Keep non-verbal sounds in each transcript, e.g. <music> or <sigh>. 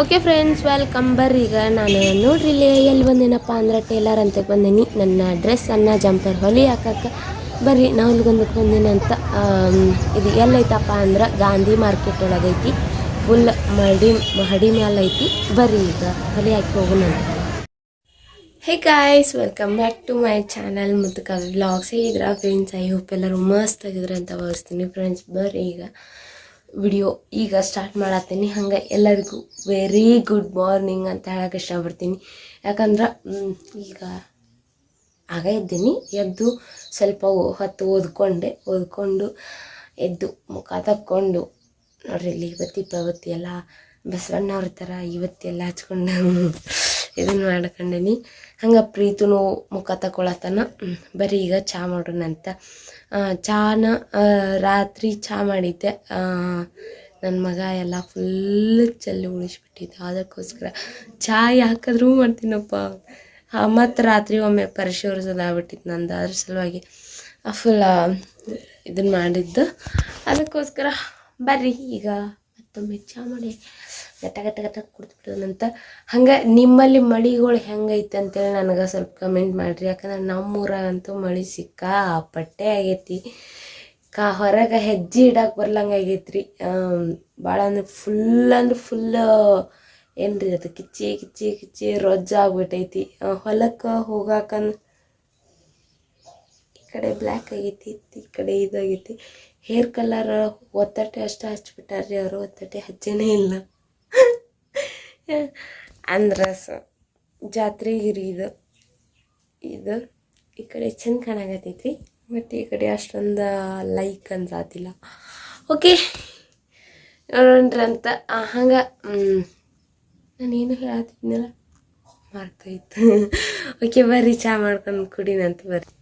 Okay friends welcome ಬರ್ರಿ ಈಗ ನಾನು ನೋಡ್ರಿ ಇಲ್ಲಿ ಎಲ್ಲಿ ಬಂದೇನಪ್ಪ ಅಂದ್ರೆ ಟೇಲರ್ ಅಂತ ಬಂದೀನಿ. ನನ್ನ ಡ್ರೆಸ್ ಅನ್ನ ಜಂಪರ್ ಹೊಲಿ ಹಾಕಕ್ಕೆ ಬರ್ರಿ. ನಾವು ಇಲ್ಲಿಗೊಂದಕ್ಕೆ ಬಂದೀನಿ ಅಂತ ಇದು ಎಲ್ಲೈತಪ್ಪ ಅಂದ್ರೆ ಗಾಂಧಿ ಮಾರ್ಕೆಟ್ ಒಳಗೈತಿ. ಫುಲ್ ಮಡಿ ಮಹಡಿ ಮ್ಯಾಲ ಐತಿ. ಬರ್ರಿ ಈಗ ಹೊಲಿ ಹಾಕಿ ಹೋಗೋಣ hey guys welcome back to my channel ಮತ್ತು ವ್ಲಾಗ್ಸ್ ಹೇಗಿದ್ರ ಫ್ರೆಂಡ್ಸ್ ಐ ಹೋಪ್ ಎಲ್ಲರೂ ಮಸ್ತ್ ಆಗಿದ್ರೆ ಅಂತ ಭಾವಿಸ್ತೀನಿ. ಫ್ರೆಂಡ್ಸ್ ಬರ್ರಿ ಈಗ ವಿಡಿಯೋ ಈಗ ಸ್ಟಾರ್ಟ್ ಮಾಡತ್ತೀನಿ. ಹಂಗೆ ಎಲ್ಲರಿಗೂ ವೆರಿ ಗುಡ್ ಮಾರ್ನಿಂಗ್ ಅಂತ ಹೇಳಕ್ಕೆ ಇಷ್ಟಪಡ್ತೀನಿ. ಯಾಕಂದ್ರೆ ಈಗ ಆಗ ಇದ್ದೀನಿ ಎದ್ದು ಸ್ವಲ್ಪ ಹೊತ್ತು ಓದ್ಕೊಂಡೆ. ಓದ್ಕೊಂಡು ಎದ್ದು ಮುಖ ತಕ್ಕೊಂಡು ನೋಡ್ರಿ, ಇಲ್ಲಿ ಇವತ್ತಿ ಪ್ರವತ್ತಿ ಎಲ್ಲ ಬಸವಣ್ಣವ್ರ ಥರ ಇವತ್ತೆಲ್ಲ ಹಚ್ಕೊಂಡು ಇದನ್ನು ಮಾಡ್ಕೊಂಡೀನಿ. ಹಂಗೆ ಪ್ರೀತನು ಮುಖ ತಗೊಳತನ ಬರೀ ಈಗ ಚಹಾ ಮಾಡೋಣ ಅಂತ ಚಹಾನ ರಾತ್ರಿ ಚಹಾ ಮಾಡಿದ್ದೆ. ನನ್ನ ಮಗ ಎಲ್ಲ ಫುಲ್ ಚೆಲ್ಲಿ ಉಳಿಸ್ಬಿಟ್ಟಿದ್ದ ಅದಕ್ಕೋಸ್ಕರ ಚಹಾ ಯಾಕಾದ್ರೂ ಮಾಡ್ತೀನಪ್ಪ. ಮತ್ತು ರಾತ್ರಿ ಒಮ್ಮೆ ಪರಿಶೋರಿಸೋದಾಗ್ಬಿಟ್ಟಿತ್ತು ನಂದು ಅದ್ರ ಸಲುವಾಗಿ. ಫುಲ್ ಇದನ್ನು ಮಾಡಿದ್ದು. ಅದಕ್ಕೋಸ್ಕರ ಬರ್ರಿ ಈಗ. ಮತ್ತೊಮ್ಮೆ ಚಾ ಮಾಡಿ ಗಟ್ಟ ಗಟ್ಟ ಗಟ್ಟ ಕುಡ್ದ್ಬಿಡೋಣಂತ ಹಂಗೆ ನಿಮ್ಮಲ್ಲಿ ಮಳಿಗಳು ಹೆಂಗೈತೆ ಅಂತೇಳಿ ನನಗೆ ಸ್ವಲ್ಪ ಕಮೆಂಟ್ ಮಾಡಿರಿ. ಯಾಕಂದ್ರೆ ನಮ್ಮೂರಾಗಂತೂ ಮಳೆ ಸಿಕ್ಕಾಪಟ್ಟೆ ಆಗೈತಿ. ಕಾ ಹೊರಗೆ ಹೆಜ್ಜೆ ಇಡಕ್ಕೆ ಬರ್ಲಂಗೆ ಆಗೈತ್ರಿ. ಭಾಳ ಅಂದ್ರೆ ಫುಲ್ ಅಂದ್ರೆ ಫುಲ್ ಏನು ರೀ ಅದು? ಕಿಚ್ಚಿ ಕಿಚ್ಚಿ ಕಿಚ್ಚಿ ರೊಜ್ಜ ಆಗ್ಬಿಟ್ಟೈತಿ ಹೊಲಕ್ಕೆ ಹೋಗಾಕಂದ್ ಈ ಕಡೆ ಬ್ಲ್ಯಾಕ್ ಆಗೈತಿ, ಈ ಕಡೆ ಇದಾಗೈತಿ. ಹೇರ್ ಕಲರ್ ಒತ್ತಟ್ಟೆ ಅಷ್ಟೇ ಹಚ್ಬಿಟ್ಟಾರ್ರಿ ಅವರು, ಒತ್ತಟ್ಟೆ ಹಚ್ಚೇನೇ ಇಲ್ಲ. <laughs> ಅಂದ್ರೆ ಸ ಜಾತ್ರೆಗಿರಿ ಇದು. ಇದು, ಈ ಕಡೆ ಚಂದ ಕಾಣಾಕತ್ತೈತಿ ಮತ್ತು ಈ ಕಡೆ ಅಷ್ಟೊಂದು ಲೈಕ್ ಅನ್ಸಾತಿಲ್ಲ ಓಕೆ ನೋಡ್ರಂತ ಹಂಗೆ ನಾನೇನು ಹೇಳತ್ತಿದ್ನಲ್ಲ ಮರ್ತೋಯ್ತು. ಓಕೆ <laughs> ಬರ್ರಿ, ಚಾ ಮಾಡ್ಕೊಂಡು ಕುಡಿನಂತ ಬರ್ರಿ.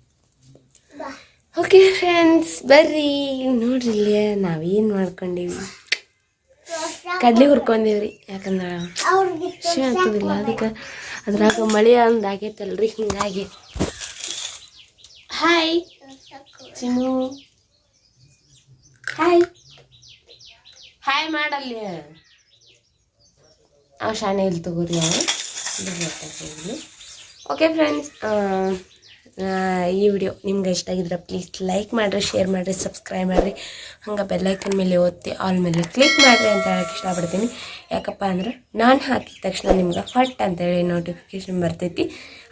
ಓಕೆ ಫ್ರೆಂಡ್ಸ್ ಬರ್ರಿ. ನೋಡ್ರಿ ಇಲ್ಲಿ ನಾವೇನು ಮಾಡ್ಕೊಂಡೀವಿ? ಕಡ್ಲಿ ಹುರ್ಕೊಂಡೀವ್ರಿ. ಯಾಕಂದ್ರೆ ಖುಷಿ ಆಗ್ತದಿಲ್ಲ. ಅದಕ್ಕೆ ಅದ್ರಾಗ ಮಳೆ ಅಂದಾಗೈತಲ್ರಿ ಆಗೈತಲ್ರಿ ಹಿಂಗಾಗಿ. ಹಾಯ್ ಚಿನ್ನು. ಹಾಯ್ ಹಾಯ್ ಮಾಡಲ್ಲಿ. ಅವ ಶಾಣೆ ಇಲ್ಲಿ ತಗೋರಿ ಅವ ಓಕೆ ಫ್ರೆಂಡ್ಸ್ ಈ ವಿಡಿಯೋ ನಿಮ್ಗೆ ಇಷ್ಟ ಆಗಿದ್ರೆ ಪ್ಲೀಸ್ ಲೈಕ್ ಮಾಡಿರಿ ಶೇರ್ ಮಾಡಿರಿ ಸಬ್ಸ್ಕ್ರೈಬ್ ಮಾಡಿರಿ. ಹಂಗೆ ಬೆಲ್ಲೈಕನ್ ಮೇಲೆ ಒತ್ತಿ ಆಲ್ ಮೇಲೆ ಕ್ಲಿಕ್ ಮಾಡಿರಿ ಅಂತ ಹೇಳಕ್ಕೆ ಇಷ್ಟಪಡ್ತೀನಿ. ಯಾಕಪ್ಪ ಅಂದ್ರೆ ನಾನು ಹಾಕಿದ ತಕ್ಷಣ ನಿಮ್ಗೆ ಫಟ್ ಅಂತೇಳಿ ನೋಟಿಫಿಕೇಶನ್ ಬರ್ತೈತಿ.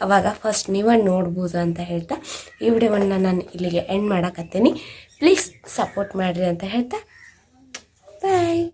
ಅವಾಗ ಫಸ್ಟ್ ನೀವೇ ನೋಡ್ಬೋದು ಅಂತ ಹೇಳ್ತಾ, ಈ ವಿಡಿಯೋವನ್ನು ನಾನು ಇಲ್ಲಿಗೆ ಎಂಡ್ ಮಾಡಕತ್ತೀನಿ. ಪ್ಲೀಸ್ ಸಪೋರ್ಟ್ ಮಾಡಿರಿ ಅಂತ ಹೇಳ್ತಾ ಬಾಯ್